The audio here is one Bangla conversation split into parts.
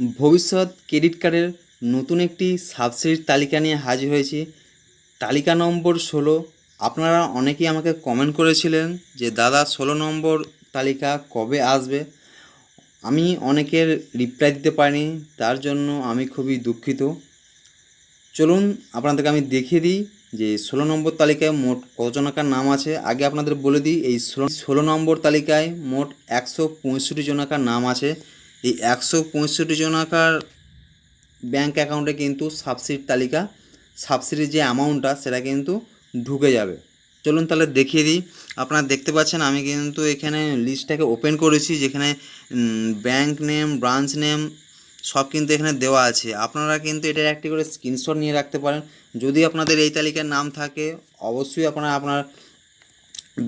ভবিষ্যৎ ক্রেডিট কার্ডের নতুন একটি সাবসিডির তালিকা নিয়ে হাজির হয়েছি। তালিকা নম্বর ষোলো। আপনারা অনেকেই আমাকে কমেন্ট করেছিলেন যে, দাদা, ষোলো নম্বর তালিকা কবে আসবে? আমি অনেকের রিপ্লাই দিতে পারিনি, তার জন্য আমি খুবই দুঃখিত। চলুন, আপনাদেরকে আমি দেখিয়ে দিই যে, ষোলো নম্বর তালিকায় মোট কতজনাকার নাম আছে। আগে আপনাদের বলে দিই, এই ষোলো ষোলো নম্বর তালিকায় মোট একশো পঁয়ষট্টি জনাকার নাম আছে। এই একশো পঁয়ষট্টি জনাকার ব্যাংক অ্যাকাউন্টে কিন্তু সাবসিডির তালিকা সাবসিডির যে অ্যামাউন্টটা সেটা কিন্তু ঢুকে যাবে। চলুন তাহলে দেখিয়ে দিই। আপনারা দেখতে পাচ্ছেন আমি কিন্তু এখানে লিস্টটাকে ওপেন করেছি, যেখানে ব্যাংক নেম ব্রাঞ্চ নেম সব কিন্তু এখানে দেওয়া আছে। আপনারা কিন্তু এটার একটি করে স্ক্রিনশট নিয়ে রাখতে পারেন। যদি আপনাদের এই তালিকার নাম থাকে, অবশ্যই আপনারা আপনার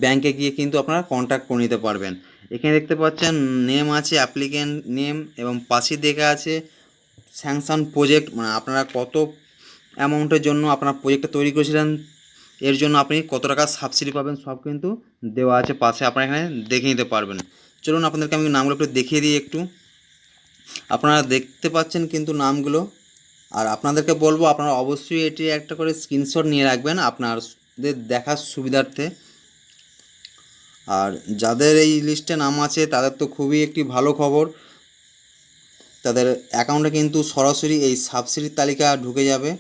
ব্যাংকে গিয়ে কিন্তু আপনারা কন্ট্যাক্ট করে নিতে পারবেন। এখানে দেখতে পাচ্ছেন নেম আছে অ্যাপ্লিক্যান্ট নেম এবং পাশে দেখা আছে স্যাংশন প্রজেক্ট মানে আপনারা কত অ্যামাউন্টের জন্য আপনার প্রজেক্টটা তৈরি করেছিলেন, এর জন্য আপনি কত টাকা সাবসিডি পাবেন, সব কিন্তু দেওয়া আছে পাশে, আপনারা এখানে দেখে নিতে পারবেন। চলুন আপনাদেরকে আমি নামগুলো একটু দেখিয়ে দিই একটু। আপনারা দেখতে পাচ্ছেন কিন্তু নামগুলো, আর আপনাদেরকে বলব, আপনারা অবশ্যই এটি একটা করে স্ক্রিনশট নিয়ে রাখবেন আপনাদের দেখার সুবিধার্থে। আর যাদের এই লিস্টে নাম আছে, তাদের তো খুবই একটি ভালো খবর। তাদের অ্যাকাউন্টে কিন্তু সরাসরি এই সাবসিডির তালিকা ঢুকে যাবে।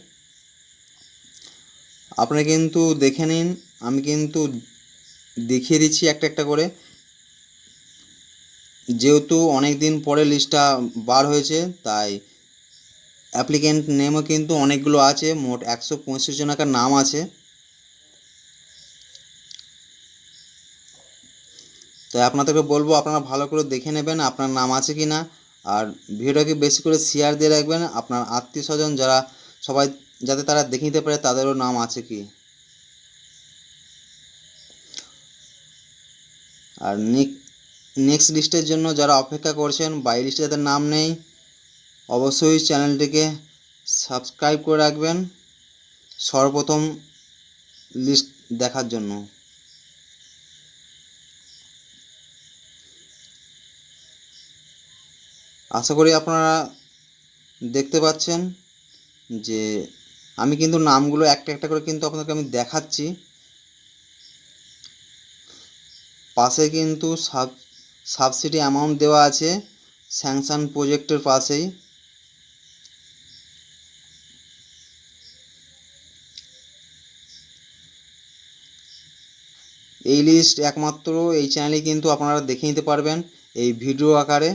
আপনারা কিন্তু দেখে নিন, আমি কিন্তু দেখিয়ে দিচ্ছি একটা একটা করে। যেহেতু অনেক দিন পরে লিস্টটা বার হয়েছে, তাই অ্যাপ্লিক্যান্ট নেমও কিন্তু অনেকগুলো আছে, মোট একশো পঁয়ষট্টি জনাকার নাম আছে। তাই আপনাদেরকে বলব, আপনারা ভালো করে দেখে নেবেন আপনার নাম আছে কি না আর ভিডিওটাকে বেশি করে শেয়ার দিয়ে রাখবেন আপনার আত্মীয় স্বজন যারা, সবাই যাতে তারা দেখে নিতে পারে তাদেরও নাম আছে কি। আর নেক্সট লিস্টের জন্য যারা অপেক্ষা করছেন বাই লিস্টে যাদের নাম নেই, অবশ্যই চ্যানেলটিকে সাবস্ক্রাইব করে রাখবেন। সর্বপ্রথম লিস্ট দেখার জন্য। আশা করি আপনারা দেখতে পাচ্ছেন যে আমি কিন্তু নামগুলো একটা একটা করে কিন্তু আপনাদেরকে আমি দেখাচ্ছি। পাশে কিন্তু সাব সাবসিডি অ্যামাউন্ট দেওয়া আছে স্যাংশন প্রজেক্টের পাশেই। এই লিস্ট একমাত্র এই চ্যানেলে কিন্তু আপনারা দেখে নিতে পারবেন এই ভিডিও আকারে।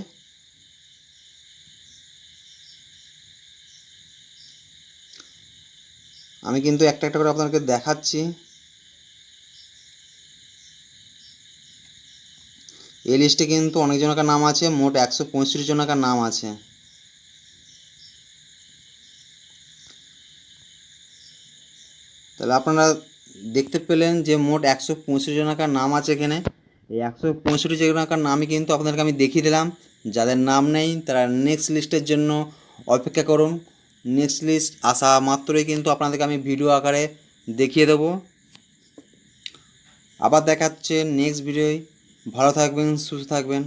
আমি কিন্তু একটা একটা করে আপনাদেরকে দেখাচ্ছি। এই লিস্টে কিন্তু অনেক জনকার নাম আছে, মোট একশো পঁয়ষট্টি জনকার নাম আছে। তাহলে আপনারা দেখতে পেলেন যে মোট একশো পঁয়ষট্টি জনকার নাম আছে এখানে। এই একশো পঁয়ষট্টি জনকার নামই কিন্তু আপনাদেরকে আমি দেখিয়ে দিলাম। যাদের নাম নেই, তারা নেক্সট লিস্টের জন্য অপেক্ষা করুন। নেক্সট লিস্ট আসা মাত্রই কিন্তু আপনাদেরকে আমি ভিডিও আকারে দেখিয়ে দেবো। আবার দেখাচ্ছে নেক্সট ভিডিওয় ভালো থাকবেন, সুস্থ থাকবেন।